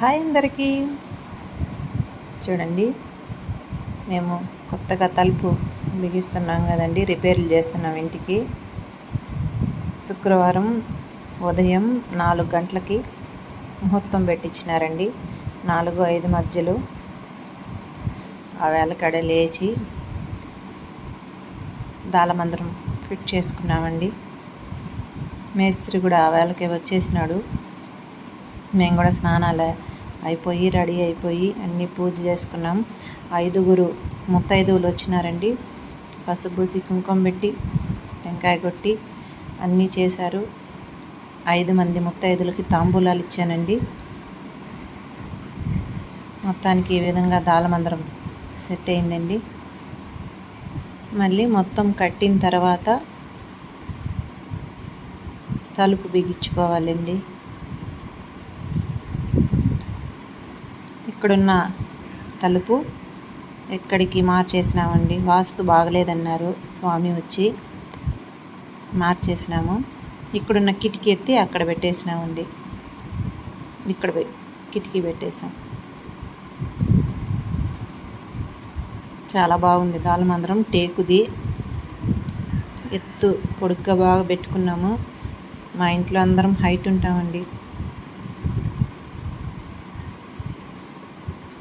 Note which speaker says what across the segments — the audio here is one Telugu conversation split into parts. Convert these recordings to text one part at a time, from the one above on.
Speaker 1: హాయ్ అందరికీ. చూడండి మేము కొత్తగా తలుపు బిగిస్తున్నాం కదండి రిపేర్లు చేస్తున్నాం ఇంటికి. శుక్రవారం ఉదయం నాలుగు గంటలకి ముహూర్తం పెట్టించినారండి. నాలుగు ఐదు మధ్యలో ఆ వేళకడ లేచి దాలమందరం ఫిట్ చేసుకున్నామండి. మేస్త్రి కూడా ఆ వేళకే వచ్చేసినాడు. మేము కూడా స్నానాలు అయిపోయి రెడీ అయిపోయి అన్నీ పూజ చేసుకున్నాం. ఐదుగురు ముత్తైదువులు వచ్చినారండి. పసుపు పూసి కుంకుమ పెట్టి టెంకాయ కొట్టి అన్నీ చేశారు. ఐదు మంది ముత్తైదులకి తాంబూలాలు ఇచ్చానండి. మొత్తానికి ఈ విధంగా దాలమందరం సెట్ అయిందండి. మళ్ళీ మొత్తం కట్టిన తర్వాత తలుపు బిగించుకోవాలండి. ఇక్కడున్న తలుపు ఎక్కడికి మార్చేసినామండి. వాస్తు బాగలేదన్నారు. స్వామి వచ్చి మార్చేసినాము. ఇక్కడున్న కిటికీ ఎత్తి అక్కడ పెట్టేసినామండి. ఇక్కడ కిటికీ పెట్టేసాం చాలా బాగుంది. దాలమందరం టేకుది. ఎత్తు పొడుగ్గా బాగా పెట్టుకున్నాము. మా ఇంట్లో అందరం హైట్ ఉంటామండి.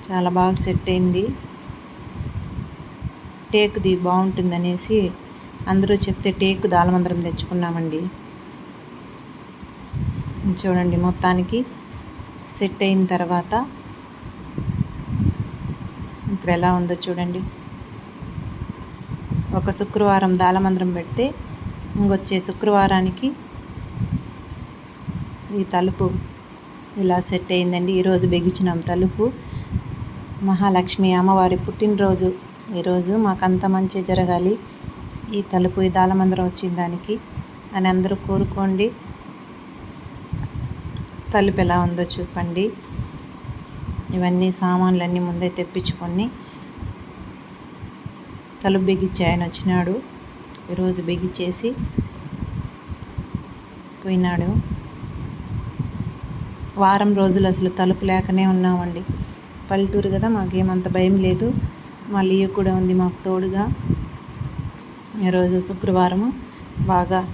Speaker 1: చాలా బాగా సెట్ అయింది. టేకుది బాగుంటుంది అనేసి అందరూ చెప్తే టేకు దాలమందరం తెచ్చుకున్నామండి. చూడండి మొత్తానికి సెట్ అయిన తర్వాత ఇప్పుడు ఎలా ఉందో చూడండి. ఒక శుక్రవారం దాలమందరం పెడితే ఇంకొచ్చే శుక్రవారానికి ఈ తలుపు ఇలా సెట్ అయిందండి. ఈరోజు బిగించినాం తలుపు. మహాలక్ష్మి అమ్మవారి పుట్టినరోజు. ఈరోజు మాకంత మంచి జరగాలి. ఈ తలుపు ఈ దాలమందరం వచ్చిన దానికి అని అందరూ కోరుకోండి. తలుపు ఎలా ఉందో చూపండి. ఇవన్నీ సామాన్లన్నీ ముందే తెప్పించుకొని తలుపు బిగించి ఆయన వచ్చినాడు. ఈరోజు బిగించేసి పోయినాడు. వారం రోజులు అసలు తలుపు లేకనే ఉన్నామండి. పల్లెటూరు కదా మాకేమంత భయం లేదు. మళ్ళీ కూడా ఉంది మాకు తోడుగా. ఈరోజు శుక్రవారము. బాగా